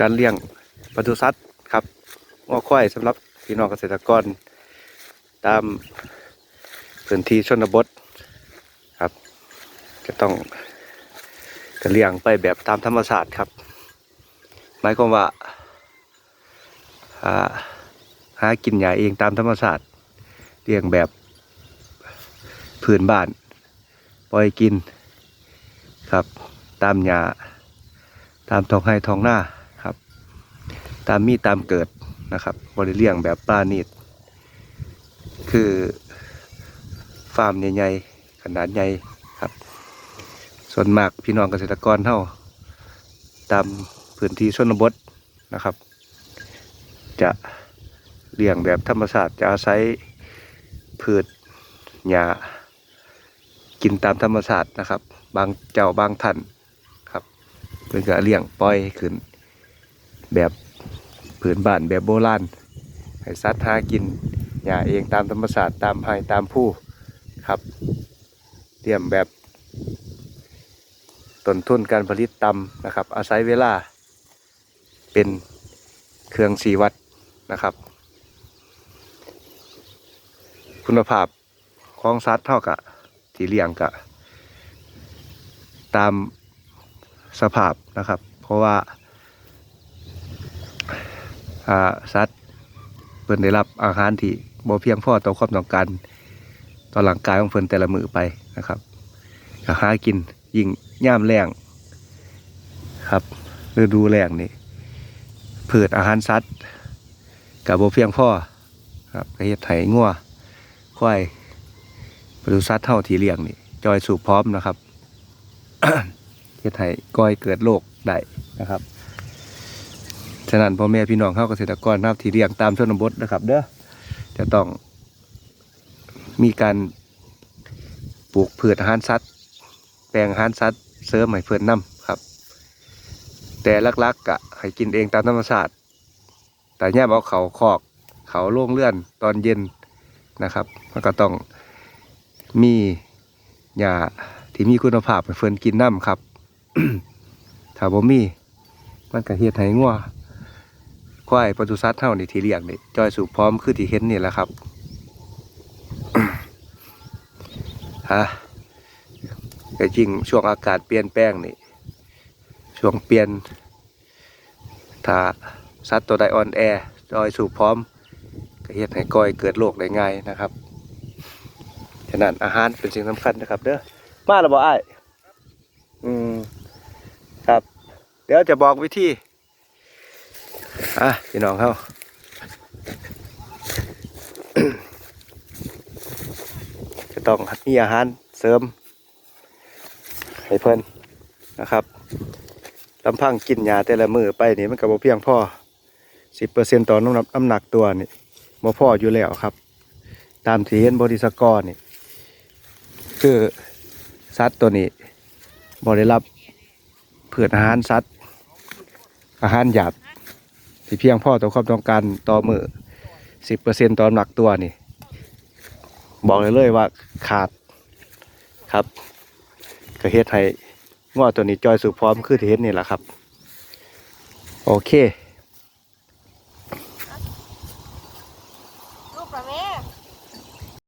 การเลี้ยงปศุสัตว์ครับงอควายสำหรับพี่น้องเกษตรกร ตามพื้นที่ชนบทครับ จะต้องกเลี้ยงไปแบบตามธรรมชาติครับ หมายความว่าหาหากินหญ้าเองตามธรรมชาติเลี้ยงแบบพื้นบ้าน ปล่อยกินครับ ตามหญ้าตามท้องไร่ท้องหน้า ตามมีตามเกิดนะครับบริเลี้ยงแบบปลานิดคือฟาร์มใหญ่ๆขนาดใหญ่ครับ ส่วนมากพี่น้องเกษตรกรเท่า ตามพื้นที่ชนบทนะครับ จะเลี้ยงแบบธรรมชาติจะอาศัยพืชหญ้ากินตามธรรมชาตินะครับ บางเจ้าบางท่านครับเพื่อก็เลี้ยงปล่อยขึ้นแบบ ผืนบ้านแบบโบราณให้สัตว์หากินหญ้าเองตามธรรมชาติตามไฮตามผู้ครับเตรียมแบบต้นทุนการผลิตต่ำนะครับ อาศัยเวลาเป็นเครื่องสีวัดนะครับ คุณภาพของสัตว์เท่ากับที่เลี้ยงกะตามสภาพนะครับ เพราะว่า สัตว์เพิ่นได้รับอาหารที่บ่เพียงพอต่อความต้องการต่อร่างกายของเพิ่นแต่ละมือไปนะครับก็หากินยิ่งย่ามแรงครับฤดูแรงนี่พืชอาหารสัตว์ก็บ่เพียงพอครับก็เฮ็ดให้งัวควายปศุสัตว์เฮาที่เลี้ยงนี่จอยสู่พร้อมนะครับเฮ็ดให้ก่อยเกิดโรคได้นะครับ ฉะนั้นพ่อแม่พี่น้องเข้าเกษตรกรนะครับที่เลี้ยงตามชนบทนะครับ เด้อจะต้องมีการปลูกพืชอาหารสัตว์ แปลงอาหารสัตว์เสริมให้เพื่อนนำครับ แต่ลักๆกะให้กินเองตามธรรมชาติแต่แย่เอาเขาคอก เขาโล่งเลื่อนตอนเย็นนะครับมันก็ต้องมีหญ้าที่มีคุณภาพให้เพื่อนกินน้ำครับ ถ้าบ่มีมันก็เฮ็ดให้งัว ควายปศุสัตว์เท่านี่ที่เลี้ยงนี่จอยสู่พร้อมคือที่เห็นนี่แหละครับฮะแต่จริงช่วงอากาศเปลี่ยนแปลงนี่ ช่วงเปลี่ยนถ้าสัตว์ตัวใดอ่อนแอจอยสู่พร้อมก็เฮ็ดให้ก้อยเกิดโรคได้ง่ายนะครับฉะนั้นอาหารเป็นสิ่งสำคัญนะครับ เด้อมาแล้วบ่อ้ายอืมครับ เดี๋ยวจะบอกวิธี อะพี่น้องเขาจะต้องมีอาหารเสริม ให้เพิ่นนะครับลำพังกินยาแต่ละมือไปนี่มันก็บ่เพียงพ่อสิบเปอร์เซ็นต์ต่อน้ำหนักน้ำหนักตัวนี่บ่พออยู่แล้วครับ ตามที่เห็นบริสกอร์นี่คือสัตว์ตัวนี้บ่ไดรับเพื่ออาหารสัตว์อาหารหยาบ ที่เพียงพ่อต่อความต้องการต่อมือสิบเปอร์เซ็นต่อน้ำหนักตัวนี่ บอกเลยเลยว่าขาดครับกระเฮ็ดให้ง้อตัวนี้จอยสู่พร้อมคือที่เห็นนี่แหละครับ โอเค